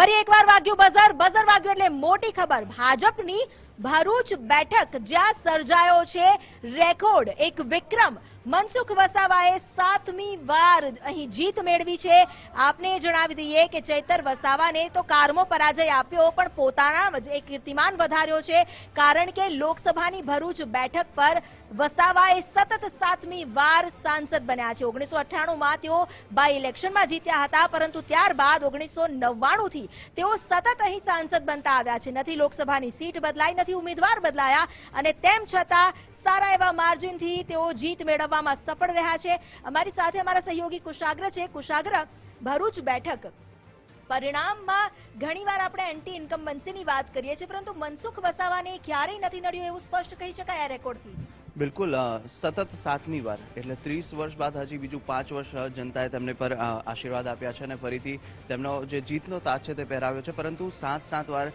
ફરી એકવાર વાગ્યું બઝર. બઝર વાગ્યું એટલે મોટી ખબર. ભાજપની ભરૂચ બેઠક જ્યાં સર્જાયો છે રેકોર્ડ. એક વિક્રમ મનસુખ વસાવાએ સાતમી વાર અહીં જીત મેળવી છે. આપને જણાવી દઈએ કે ચૈતર વસાવાને તો કારમો પરાજય આપ્યો, પણ પોતાના જ એક કીર્તિમાન વધાર્યો છે. કારણ કે લોકસભાની ભરૂચ બેઠક પર વસાવાએ સતત સાતમી વાર સાંસદ બન્યા છે. ઓગણીસો અઠ્ઠાણુંમાં તેઓ બાય ઇલેક્શનમાં જીત્યા હતા, પરંતુ ત્યારબાદ ઓગણીસો નવ્વાણુંથી તેઓ સતત અહીં સાંસદ બનતા આવ્યા છે. નથી લોકસભાની સીટ બદલાઈ, નથી ઉમેદવાર બદલાયા, અને તેમ છતાં સારા એવા માર્જિનથી તેઓ જીત મેળવવામાં સફળ રહ્યા છે. અમારી સાથે અમારા સહયોગી કુશાગ્ર છે. કુશાગ્ર ભરૂચ બેઠક. પરિણામમાં ઘણીવાર આપણે એન્ટી ઇન્કમ ઇન્કમ્બન્સીની વાત કરીએ છીએ, પરંતુ મનસુખ વસાવાને ક્યારેય નથી નડ્યું એવું સ્પષ્ટ કહી શકાય આ રેકોર્ડથી બિલકુલ સતત સાતમી વાર. એટલે ત્રીસ વર્ષ બાદ હજી બીજું પાંચ વર્ષ જનતાએ તેમને પર આશીર્વાદ આપ્યા છે અને ફરીથી તેમનો જે જીતનો તાજ છે તે પહેરાવ્યો છે. પરંતુ સાત સાત વાર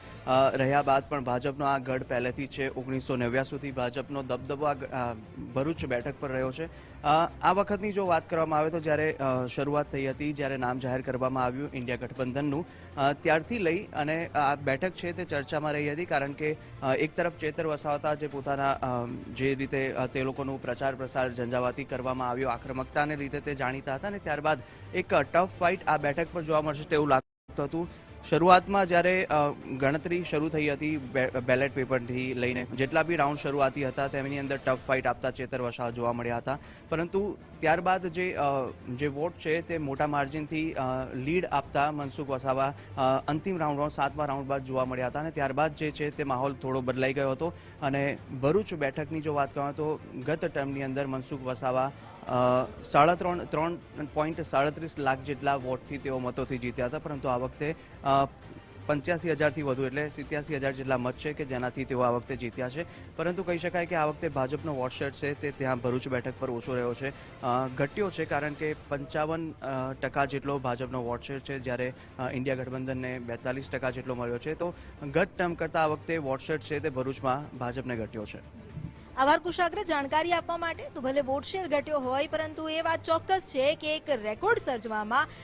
રહ્યા બાદ પણ ભાજપનો આ ગઢ પહેલેથી છે. ઓગણીસો નેવ્યાસીથી ભાજપનો દબદબો આ ભરૂચ બેઠક પર રહ્યો છે. આ વખતની જો વાત કરવામાં આવે તો જ્યારે શરૂઆત થઈ હતી, જ્યારે નામ જાહેર કરવામાં આવ્યું ઇન્ડિયા ગઠબંધનનું ત્યારથી લઈ અને આ બેઠક છે તે ચર્ચામાં રહી હતી કારણ કે એક તરફ ચેતર વસાવતા જે પોતાના જે રીતે તે લોકોનું પ્રચાર પ્રસાર ઝંઝાવાતી કરવામાં આવ્યો. આક્રમકતાને લીધે તે જાણીતા હતા અને ત્યારબાદ એક ટફ ફાઇટ આ બેઠક પર જોવા મળશે તેવું લાગતું હતું. શરૂઆતમાં જ્યારે ગણતરી શરૂ થઈ હતી બેલેટ પેપરથી લઈને, જેટલા બી રાઉન્ડ શરૂઆતી હતા તેમની અંદર ટફ ફાઇટ આપતા ચેતર વસાવ જોવા મળ્યા હતા. પરંતુ ત્યારબાદ જે જે વોટ છે તે મોટા માર્જિનથી લીડ આપતા મનસુખ વસાવા અંતિમ રાઉન્ડમાં સાતમા રાઉન્ડ બાદ જોવા મળ્યા હતા. અને ત્યારબાદ જે છે તે માહોલ થોડો બદલાઈ ગયો હતો. અને ભરૂચ બેઠકની જો વાત કરું તો ગત ટર્મની અંદર મનસુખ વસાવા સાડા ત્રણ ત્રણ પોઈન્ટ સાડત્રીસ લાખ જેટલા વોટથી તેઓ મતોથી જીત્યા હતા, પરંતુ આ વખતે પંચ્યાસી હજારથી વધુ એટલે સિત્યાસી હજાર જેટલા મત છે કે જેનાથી તેઓ આ વખતે જીત્યા છે. પરંતુ કહી શકાય કે આ વખતે ભાજપનો વોટશેર છે તે ત્યાં ભરૂચ બેઠક પર ઓછો રહ્યો છે. ઘટ્યો છે કારણ કે પંચાવન ટકા જેટલો ભાજપનો વોટશેર છે જ્યારે ઇન્ડિયા ગઠબંધનને બેતાલીસ ટકા જેટલો મળ્યો છે. તો ગત ટર્મ કરતાં આ વખતે વોટશેર છે તે ભરૂચમાં ભાજપને ઘટ્યો છે. આભાર કુશાગ્ર. જાણકારી આપવા માટે તો ભલે વોટ શેર ઘટ્યો હોય, પરંતુ એ વાત ચોક્કસ છે કે એક રેકોર્ડ સર્જવામાં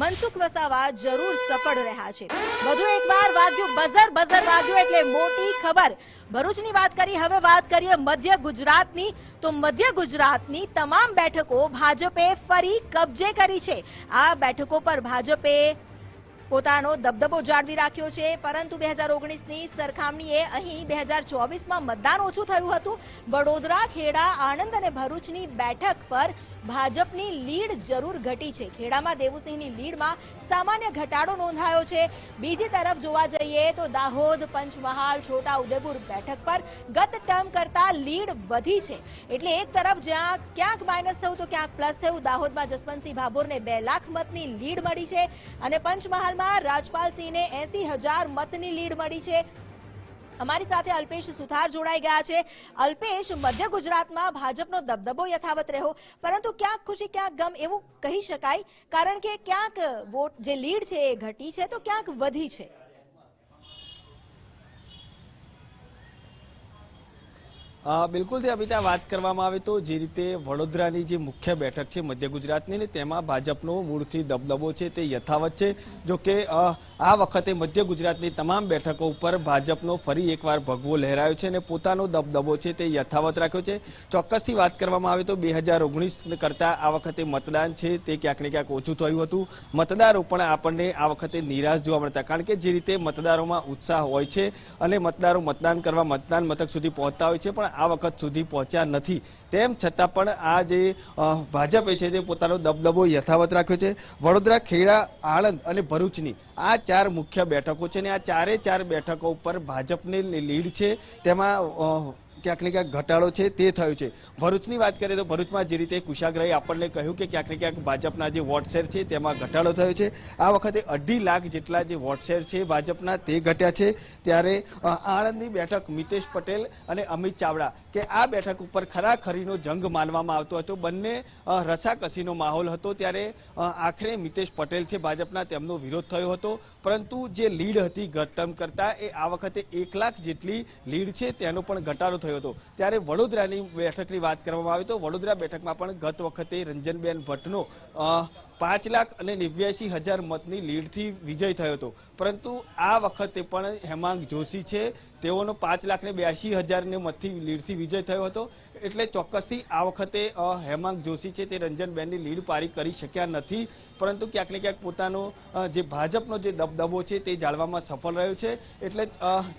મનસુખ વસાવા જરૂર સફળ રહ્યા છે. વધુ એકવાર વાગ્યું બઝર બઝર વાગ્યું એટલે મોટી ખબર. ભરૂચની વાત કરી, હવે વાત કરીએ મધ્ય ગુજરાતની. તો મધ્ય ગુજરાતની તમામ બેઠકો ભાજપે ફરી કબજે કરી છે. આ બેઠકો પર ભાજપે પોતાનો દબદબો જાળવી રાખ્યો છે. પરંતુ બે હજાર ઓગણીસની સરખામણીએ અહીં બે હજાર ચોવીસમાં મતદાન ઓછું થયું હતું. વડોદરા, ખેડા, આણંદ અને ભરૂચની બેઠક પર ભાજપની લીડ જરૂર ઘટી છે. ખેડામાં દેવુસિંહની લીડમાં સામાન્ય ઘટાડો નોંધાયો છે. બીજી તરફ જોવા જઈએ તો દાહોદ, પંચમહાલ, છોટા ઉદેપુર બેઠક પર ગત ટર્મ કરતા લીડ વધી છે. એટલે એક તરફ જ્યાં ક્યાંક માઇનસ થયું તો ક્યાંક પ્લસ થયું. દાહોદમાં જસવંતસિંહ ભાભોરને બે લાખ મતની લીડ મળી છે અને પંચમહાલમાં રાજપાલસિંહને એસી હજાર મતની લીડ મળી છે. અમારી સાથે અલ્પેશ સુથાર જોડાઈ ગયા છે. અલ્પેશ, મધ્ય ગુજરાતમાં ભાજપનો દબદબો યથાવત રહ્યો. પરંતુ ક્યાંક ખુશી, ક્યાંક ગમ એવું કહી શકાય. કારણ કે ક્યાંક વોટ જે લીડ છે એ ઘટી છે, તો ક્યાંક વધી છે. બિલકુલ તે અમિતા, વાત કરવામાં આવે તો જે રીતે વડોદરાની જે મુખ્ય બેઠક છે મધ્ય ગુજરાતની ને તેમાં ભાજપનો મૂળથી દબદબો છે, તે યથાવત છે. જો કે આ વખતે મધ્ય ગુજરાતની તમામ બેઠકો ઉપર ભાજપનો ફરી એકવાર ભગવો લહેરાયો છે અને પોતાનો દબદબો છે તે યથાવત રાખ્યો છે. ચોક્કસથી વાત કરવામાં આવે તો બે હજાર ઓગણીસ કરતાં આ વખતે મતદાન છે તે ક્યાંક ને ક્યાંક ઓછું થયું હતું. મતદારો પણ આપણને આ વખતે નિરાશ જોવા મળતા, કારણ કે જે રીતે મતદારોમાં ઉત્સાહ હોય છે અને મતદારો મતદાન કરવા મતદાન મથક સુધી પહોંચતા હોય છે, પણ આ વખત સુધી પહોંચ્યા નથી. તેમ છતાં પણ આ જે ભાજપ છે તે પોતાનો દબદબો યથાવત રાખ્યો છે. વડોદરા, ખેડા, આણંદ અને ભરૂચની આ ચાર મુખ્ય બેઠકો છે અને આ ચારે ચાર બેઠકો ઉપર ભાજપની લીડ છે. તેમાં ક્યાંક ને ક્યાંક ઘટાડો છે તે થયો છે. ભરૂચની વાત કરીએ તો ભરૂચમાં જે રીતે કુશાગ્રહે આપણને કહ્યું કે ક્યાંક ને ક્યાંક ભાજપના જે વોટશેર છે તેમાં ઘટાડો થયો છે. આ વખતે અઢી લાખ જેટલા જે વોટશેર છે ભાજપના તે ઘટ્યા છે. ત્યારે આણંદની બેઠક મિતેશ પટેલ અને અમિત ચાવડા કે આ બેઠક ઉપર ખરાખરીનો જંગ માનવામાં આવતો હતો. બંને રસાકસીનો માહોલ હતો ત્યારે આખરે મિતેશ પટેલ છે ભાજપના તેમનો વિરોધ થયો હતો. પરંતુ જે લીડ હતી ગટમ કરતાં એ આ વખતે એક લાખ જેટલી લીડ છે તેનો પણ ઘટાડો થયો થયો હતો. ત્યારે વડોદરાની બેઠકની વાત કરવામાં આવે તો વડોદરા બેઠકમાં પણ ગત વખતે રંજનબેન ભટ્ટનો પાંચ લાખ અને નેવ્યાસી હજાર મતની લીડથી વિજય થયો હતો. પરંતુ આ વખતે પણ હેમાંગ જોશી છે. તેઓનો પાંચ લાખ ને બ્યાસી હજારને મતથી લીડથી વિજય થયો હતો. એટલે ચોક્કસથી આ વખતે હેમાંગ જોશી છે તે રંજનબેનની લીડ પારી કરી શક્યા નથી. પરંતુ ક્યાંક ને ક્યાંક પોતાનો જે ભાજપનો જે દબદબો છે તે જાળવામાં સફળ રહ્યો છે. એટલે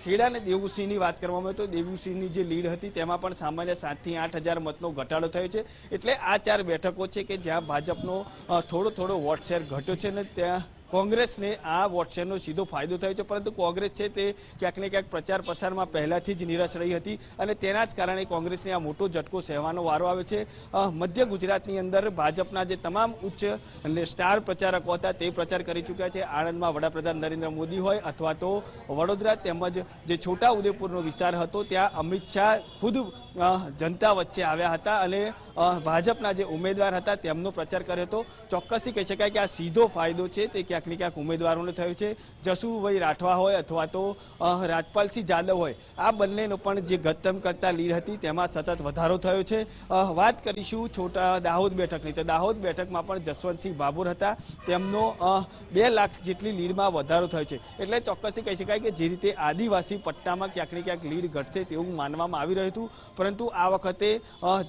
ખેડા અને દેવુસિંહની વાત કરવામાં આવે તો દેવુસિંહની જે લીડ હતી તેમાં પણ સામાન્ય સાતથી આઠ હજાર મતનો ઘટાડો થયો છે. એટલે આ ચાર બેઠકો છે કે જ્યાં ભાજપનો થોડો થોડો વોટશેર ઘટ્યો છે અને ત્યાં કોંગ્રેસને આ વોટસેપનો સીધો ફાયદો થયો છે, પરંતુ કોંગ્રેસ છે તે ક્યાંક ને ક્યાંક પ્રચાર પ્રસારમાં પહેલાથી જ નિરાશ રહી હતી અને તેના જ કારણે કોંગ્રેસને આ મોટો ઝટકો સહેવાનો વારો આવે છે. મધ્ય ગુજરાતની અંદર ભાજપના જે તમામ ઉચ્ચ સ્ટાર પ્રચારકો હતા તે પ્રચાર કરી ચૂક્યા છે. આણંદમાં વડાપ્રધાન નરેન્દ્ર મોદી હોય અથવા તો વડોદરા તેમજ જે છોટા ઉદેપુરનો વિસ્તાર હતો, ત્યાં અમિત શાહ ખુદ જનતા વચ્ચે આવ્યા હતા અને ભાજપના જે ઉમેદવાર હતા તેમનો પ્રચાર કર્યો હતો. ચોક્કસથી કહી શકાય કે આ સીધો ફાયદો છે તે ક્યાંક ને ક્યાંક ઉમેદવારોને થયો છે. જસુભાઈ રાઠવા હોય અથવા તો રાજપાલસિંહ જાદવ હોય. આ બંનેનો પણ જે ગતમ કરતા લીડ હતી તેમાં સતત વધારો થયો છે. વાત કરીશું છોટા દાહોદ બેઠકની. તો દાહોદ બેઠકમાં પણ જસવંતસિંહ બાબુર હતા. તેમનો બે લાખ જેટલી લીડમાં વધારો થયો છે. એટલે ચોક્કસથી કહી શકાય કે જે રીતે આદિવાસી પટ્ટામાં ક્યાંક ને ક્યાંક લીડ ઘટશે તેવું માનવામાં આવી રહ્યું હતું. પરંતુ આ વખતે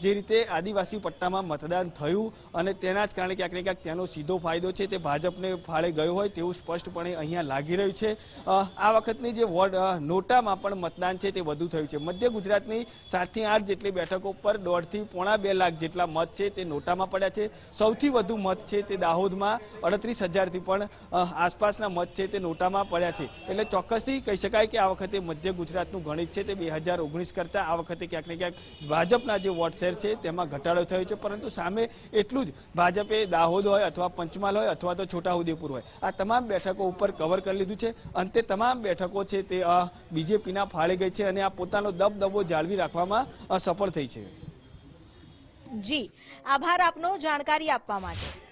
જે રીતે આદિવાસી પટ્ટામાં મતદાન થયું અને તેના જ કારણે ક્યાંક ને ક્યાંક તેનો સીધો ફાયદો છે તે ભાજપને ફાળે ગયો હોય તેવું સ્પષ્ટપણે અહીંયા લાગી રહ્યું છે. આ વખતની જે વોર્ડ નોટામાં પણ મતદાન છે તે વધુ થયું છે. મધ્ય ગુજરાતની સાતથી આઠ જેટલી બેઠકો પર દોઢથી પોણા બે લાખ જેટલા મત છે તે નોટામાં પડ્યા છે. સૌથી વધુ મત છે તે દાહોદમાં અડત્રીસ હજારથી પણ આસપાસના મત છે તે નોટામાં પડ્યા છે. એટલે ચોક્કસથી કહી શકાય કે આ વખતે મધ્ય ગુજરાતનું ગણિત છે તે બે હજાર ઓગણીસ કરતાં આ વખતે ક્યાંક ને ક્યાંક ભાજપના જે વોટ શેર છે તેમાં ઘટાડો થયો છે. પરંતુ સામે એટલું જ ભાજપે દાહોદ હોય અથવા પંચમહાલ હોય અથવા તો છોટાઉદેપુર હોય. આ તમામ બેઠકો ઉપર કવર કરી લીધું છે. અંતે તમામ બેઠકો છે તે બીજેપીના ફાળે ગઈ છે અને આ પોતાનો દબદબો જાળવી રાખવામાં સફળ થઈ છે. જી. આભાર આપનો જાણકારી આપવા માટે.